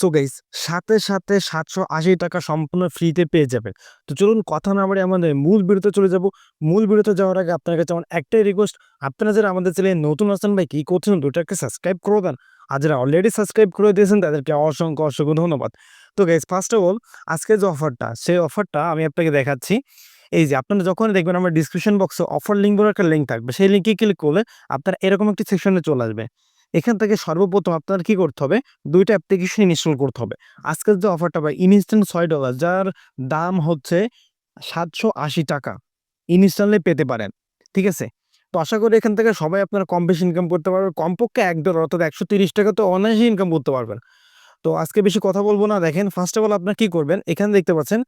So guys সাথে সাথে সাতশো আশি টাকা সম্পূর্ণ ফ্রিতে পেয়ে যাবেন। তো চলুন কথা না বাড়ি আমাদের মূল বিরতে চলে যাব। মূল বিরতে যাওয়ার আগে আপনার কাছে আমার একটাই রিকোয়েস্ট আপনারা যারা আমাদের চ্যানেলে নতুন আসেন ভাই কী করছেন দুটাকে সাবস্ক্রাইব করে দেন। আর যারা অলরেডি সাবস্ক্রাইব করে দিয়েছেন, তাদেরকে অসংখ্য অসংখ্য ধন্যবাদ। তো গাইস ফার্স্ট অফ অল আজকে যে অফারটা সেই অফারটা আমি আপনাকে দেখাচ্ছি। এই যে, আপনারা যখন দেখবেন আমার ডিসক্রিপশন বক্সে অফার লিঙ্ক বলে একটা লিঙ্ক থাকবে, সেই লিঙ্কে ক্লিক করলে আপনার এরকম একটি সেকশনে চলে আসবে। এখান থেকে সর্বপ্রথম আপনার কি করতে হবে? দুইটা অ্যাপ্লিকেশন ইনস্টল করতে হবে। আজকের যে অফারটা পাই ইনস্ট্যান্ট ছয় ডলার যার দাম হচ্ছে সাতশো আশি টাকা। ইনস্ট্যান্টলি পেতে পারেন, ঠিক আছে? তো আশা করি এখান থেকে সবাই আপনারা কম বেশি ইনকাম করতে পারবেন কমপক্ষে এক ডলার অর্থাৎ একশো তিরিশ টাকা তো অনায়াসে ইনকাম করতে পারবেন। তো আজকে বেশি কথা বলব না। দেখেন ফার্স্ট অফ অল আপনার কি করবেন? এখানে দেখতে পাচ্ছেন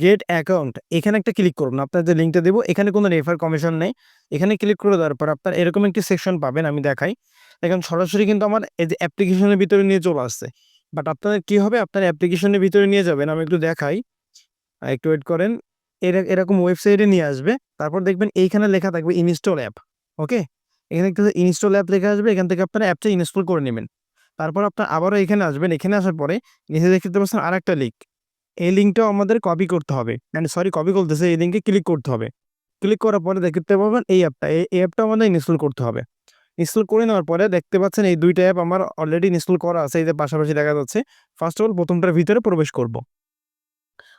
গেট অ্যাকাউন্ট এখানে একটা ক্লিক করুন। আপনার যে লিঙ্কটা দেবো, এখানে কোনো রেফার কমিশন নেই। এখানে ক্লিক করে দেওয়ার পর আপনার এরকম একটি সেকশন পাবেন, আমি দেখাই। দেখেন, সরাসরি কিন্তু আমার এই যে অ্যাপ্লিকেশনের ভিতরে নিয়ে চলে আসছে। বাট আপনার কি হবে? আপনার অ্যাপ্লিকেশনের ভিতরে নিয়ে যাবেন, আমি একটু দেখাই। একটু ওয়েট করেন। এর- এরকম ওয়েবসাইটে নিয়ে আসবে। তারপর দেখবেন এইখানে লেখা থাকবে ইনস্টল অ্যাপ ওকে এখানে একটা ইনস্টল অ্যাপ লেখা আসবে। এখান থেকে আপনারা অ্যাপটা ইনস্টল করে নেবেন। তারপর আপনার আবারও এখানে আসবেন। এখানে আসার পরে নিচে দেখতে পাচ্ছেন আর একটা লিঙ্ক এই লিঙ্কটাও আমাদের কপি করতে হবে। মানে সরি কপি করতেছে, এই লিঙ্কে ক্লিক করতে হবে। ক্লিক করার পরে দেখতে পাবেন এই অ্যাপটা এই অ্যাপটা আমাদের ইনস্টল করতে হবে। ইনস্টল করে নেওয়ার পরে দেখতে পাচ্ছেন এই দুইটা অ্যাপ আমার অলরেডি ইনস্টল করা আছে। এই যে পাশাপাশি দেখা যাচ্ছে ফার্স্ট অফ অল প্রথমটার ভিতরে প্রবেশ করব।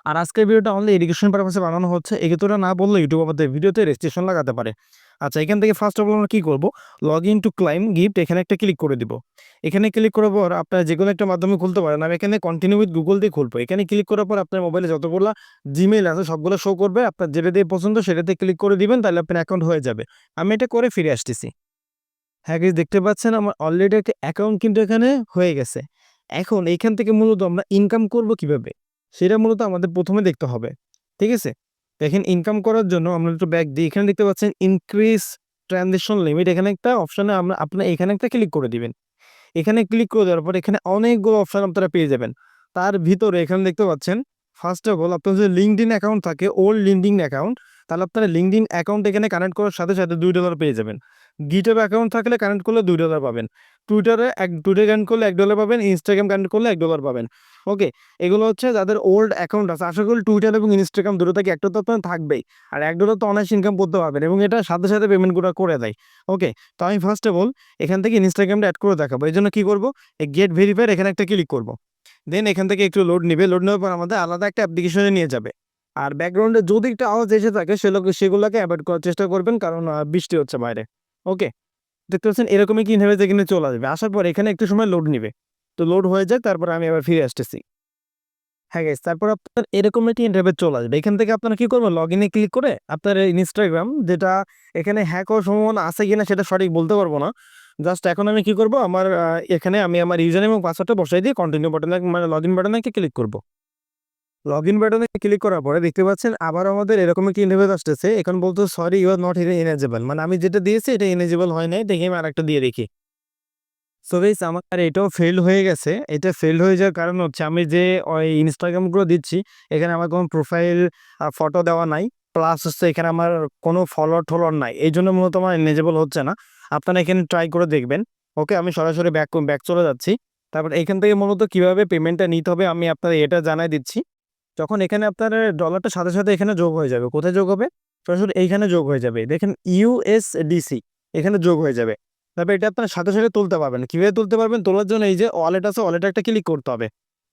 আর আজকের ভিডিওটা অনলি এডুকেশন পারপাসে বানানো হচ্ছে। এগুলোটা না বললে ইউটিউব আমাদের ভিডিওতে রেজিস্ট্রেশন লাগাতে পারে। আচ্ছা এখান থেকে ফার্স্ট অফ অল আমরা কী করব? Log in to claim gift এখানে একটা ক্লিক করে দিব। এখানে ক্লিক করার পর আপনারা যে কোনো একটা মাধ্যমে খুলতে পারেন। আমি এখানে কন্টিনিউ উইথ গুগল দিয়ে খুলবো। এখানে ক্লিক করার পর আপনার মোবাইলে যতগুলো জিমেল আছে সবগুলো শো করবে। আপনার যেটা দিয়ে পছন্দ সেটাতে ক্লিক করে দিবেন তাহলে আপনার অ্যাকাউন্ট হয়ে যাবে। আমি এটা করে ফিরে আসতেছি। হ্যাঁ guys, দেখতে পাচ্ছেন আমার অলরেডি একটা অ্যাকাউন্ট কিন্তু এখানে হয়ে গেছে। এখন এইখান থেকে মূলত আমরা ইনকাম করব কীভাবে? সেটা মূলত আমাদের প্রথমে দেখতে হবে। ঠিক আছে? দেখেন ইনকাম করার জন্য আমরা একটু ব্যাক দিই। এখানে দেখতে পাচ্ছেন ইনক্রিজ ট্রানজেকশন লিমিট এখানে একটা অপশানে আমরা আপনার এখানে একটা ক্লিক করে দিবেন। এখানে ক্লিক করে দেওয়ার পর এখানে অনেকগুলো অপশান আপনারা পেয়ে যাবেন। তার ভিতরে এখানে দেখতে পাচ্ছেন ফার্স্ট অফ অল আপনার যদি লিঙ্কডিন অ্যাকাউন্ট থাকে ওল্ড লিঙ্কড ইন অ্যাকাউন্ট তাহলে আপনারা লিঙ্কডিন অ্যাকাউন্ট এখানে কানেক্ট করার সাথে সাথে দুই ডলার পেয়ে যাবেন। গিটআপ অ্যাকাউন্ট থাকলে কানেক্ট করলে দুই ডলার পাবেন। টুইটারে এক টুইটার কানেক্ট করলে এক ডলার পাবেন ইনস্টাগ্রাম কানেক্ট করলে এক ডলার পাবেন। ওকে এগুলো হচ্ছে যাদের ওল্ড অ্যাকাউন্ট আছে। আশা করি টুইটার এবং ইনস্টাগ্রাম দুটো থেকে একটা তো আপনার থাকবেই। আর এক ডলার তো অনায়াস ইনকাম করতে পারবেন এবং এটা সাথে সাথে পেমেন্টগুলো করে দেয়। ওকে তো আমি ফার্স্ট অফ অল এখান থেকে ইনস্টাগ্রামটা অ্যাড করে দেখাবো। এই জন্য কী করব? এই গেট ভেরিফায়ার এখানে একটা ক্লিক করব। দেন এখান থেকে একটু লোড নেবে। লোড নেওয়ার পর আমাদের আলাদা একটা অ্যাপ্লিকেশনে নিয়ে যাবে। আর ব্যাকগ্রাউন্ডে যদি একটা আওয়াজ এসে থাকে সেগুলো সেগুলোকে অ্যাভয়েড করার চেষ্টা করবেন, কারণ বৃষ্টি হচ্ছে বাইরে। ওকে দেখতে পাচ্ছেন, এরকমই কি নেবে এখানে চলে আসবে। আসার পর এখানে একটু সময় লোড নিবে। তো লোড হয়ে যায়, তারপর আমি আবার ফিরে আসতেছি। হ্যাঁ গাইস তারপর আপনার এরকম একটি ইন্টারভেট চলে আসবে। এখান থেকে আপনারা কি করবেন? লগ ইনে ক্লিক করে আপনার ইনস্টাগ্রাম যেটা এখানে হ্যাক হওয়ার সম্ভাবনা আছে কিনা সেটা সঠিক বলতে পারব না। জাস্ট এখন আমি কি করব? আমার এখানে আমি আমার ইউজার এবং পাসওয়ার্ডটা বসাই দিয়ে কন্টিনিউ বাটনে মানে লগ ইন বাটনে ক্লিক করব। লগ ইন বাটনে ক্লিক করার পরে দেখতে পাচ্ছেন আবার আমাদের এরকম একটি ইন্টারভেট আসতেছে। এখন বলতো sorry you are not eligible মানে আমি যেটা দিয়েছি, এটা ইনেজেবল হয় নাই। দেখে আমি আরেকটা দিয়ে রেখি সো গাইস আমার এটাও ফেল হয়ে গেছে। এটা ফেল হয়ে যাওয়ার কারণ হচ্ছে আমি যে ওই ইনস্টাগ্রামগুলো দিচ্ছি, এখানে আমার কোনো প্রোফাইল ফটো দেওয়া নাই। প্লাস হচ্ছে এখানে আমার কোনো ফলোয়ার টলোয়ার নাই। এই জন্য মূলত আমার ইনেজেবল হচ্ছে না। আপনারা এখানে ট্রাই করে দেখবেন। ওকে আমি সরাসরি ব্যাক ব্যাক চলে যাচ্ছি। তারপর এখান থেকে মূলত কীভাবে পেমেন্টটা নিতে হবে আমি আপনাদের এটা জানাই দিচ্ছি। যখন এখানে আপনার ডলারটা সাথে সাথে এখানে যোগ হয়ে যাবে। কোথায় যোগ হবে? সরাসরি এইখানে যোগ হয়ে যাবে। দেখেন ইউএসডিসি এখানে যোগ হয়ে যাবে। তারপর এটা আপনার সাথে সাথে তুলতে পারবেন। কীভাবে তুলতে পারবেন? তোলার জন্য এই যে ওয়ালেট আছে ওয়ালেটে একটা ক্লিক করতে হবে।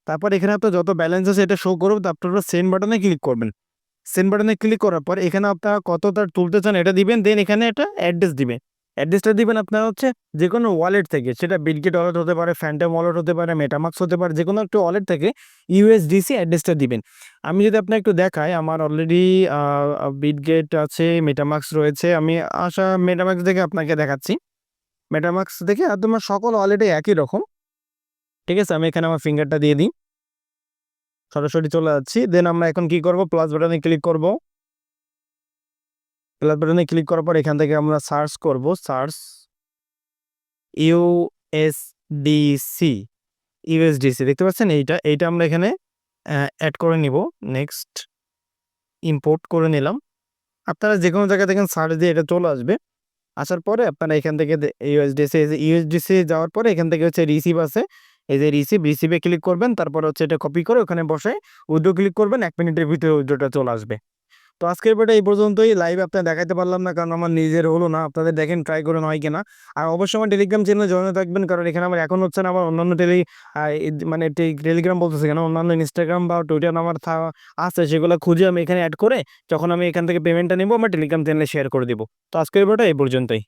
তারপর এখানে আপনার যত ব্যালেন্স আছে, এটা শো করবে তারপর সেন্ড বাটনে ক্লিক করবেন। সেন্ড বাটনে ক্লিক করার পর এখানে আপনারা কত তার তুলতে চান, এটা দিবেন। দেন এখানে একটা অ্যাড্রেস দিবেন। অ্যাড্রেসটা দিবেন আপনার হচ্ছে যে কোনো ওয়ালেট থেকে, সেটা বিলগেট ওয়ালেট হতে পারে ফ্যান্টাম ওয়ালেট হতে পারে মেটামাক্স হতে পারে যে কোনো একটা ওয়ালেট থেকে ইউএসডিসি অ্যাড্রেসটা দিবেন। আমি যদি আপনার একটু দেখাই, আমার অলরেডি বিটগেট আছে মেটামাক্স রয়েছে, আমি আশা মেটামাক্স দেখে আপনাকে দেখাচ্ছি। মেটামাক্স দেখে, আর তোমার সকল ওয়ালেটে একই রকম। ঠিক আছে, আমি এখানে আমার ফিঙ্গারটা দিয়ে দিই। সরাসরি চলে যাচ্ছি দেন আমরা এখন কি করব? প্লাস বাটনে ক্লিক করব। প্লাস বাটনে ক্লিক করার পর এখান থেকে আমরা সার্চ করব। সার্চ ইউএসডিসি ইউএসডিসি দেখতে পাচ্ছেন? এইটা এইটা আমরা এখানে অ্যাড করে নিব। নেক্সট ইম্পোর্ট করে নিলাম। আপনারা যে কোনো জায়গা দেখেন সার্চ দিয়ে এটা চলে আসবে। আসার পরে আপনারা এখান থেকে ইউএসডিসি ইউএসডিসি যাওয়ার পরে এখান থেকে হচ্ছে রিসিভ আছে। এই যে রিসিভ রিসিভে ক্লিক করবেন। তারপর হচ্ছে এটা কপি করে ওখানে বসে উইড্রো ক্লিক করবেন। এক মিনিটের ভিতরে উইড্রোটা চলে আসবে। তো আজকের বেটা এই পর্যন্তই। লাইভ আপনার দেখাতে পারলাম না, কারণ আমার নিজের হলো না। আপনাদের দেখেন ট্রাই করে নয় কিনা। আর অবশ্যই আমার টেলিগ্রাম চ্যানেলে জয়েন থাকবেন, কারণ এখানে আমার এখন হচ্ছে না, আমার অন্যান্য টেলি মানে টেলিগ্রাম বলতেছে কেন? অন্যান্য ইনস্টাগ্রাম বা টুইটার আমার আছে, সেগুলো খুঁজে আমি এখানে অ্যাড করে যখন আমি এখান থেকে পেমেন্টটা নেব, আমার টেলিগ্রাম চ্যানেলে শেয়ার করে দিব। তো আজকের ভিডিওটা এই পর্যন্তই।